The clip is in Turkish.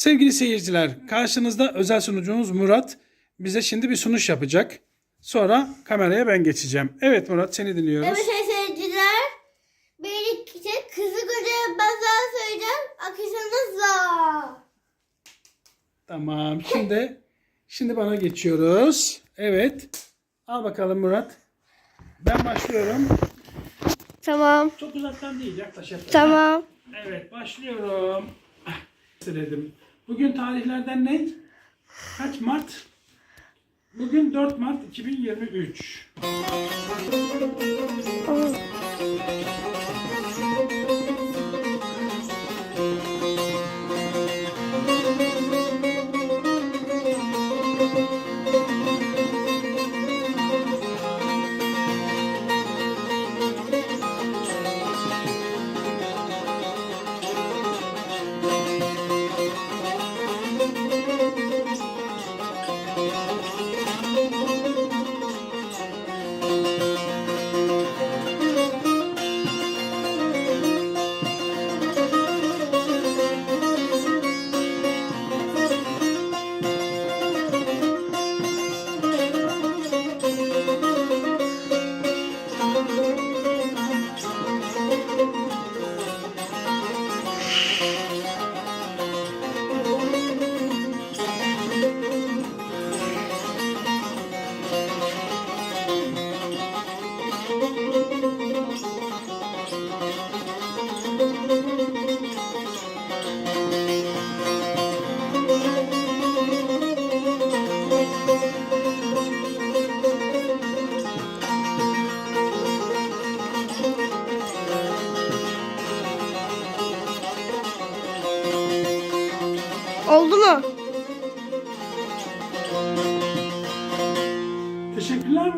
Sevgili seyirciler, karşınızda özel sunucumuz Murat. Bize şimdi bir sunuş yapacak. Sonra kameraya ben geçeceğim. Evet Murat seni dinliyoruz. Evet seyirciler. Bir kişi kızı koca bazar söyleyeceğim. Akışınızla. Tamam. Şimdi şimdi bana geçiyoruz. Evet. Al bakalım Murat. Ben başlıyorum. Tamam. Çok uzaktan değil, yaklaş yaklaş. Tamam. Evet, başlıyorum. Ah, Dedim. Bugün tarihlerden ne? Kaç Mart? Bugün 4 Mart 2023. Oldu mu? Teşekkürler.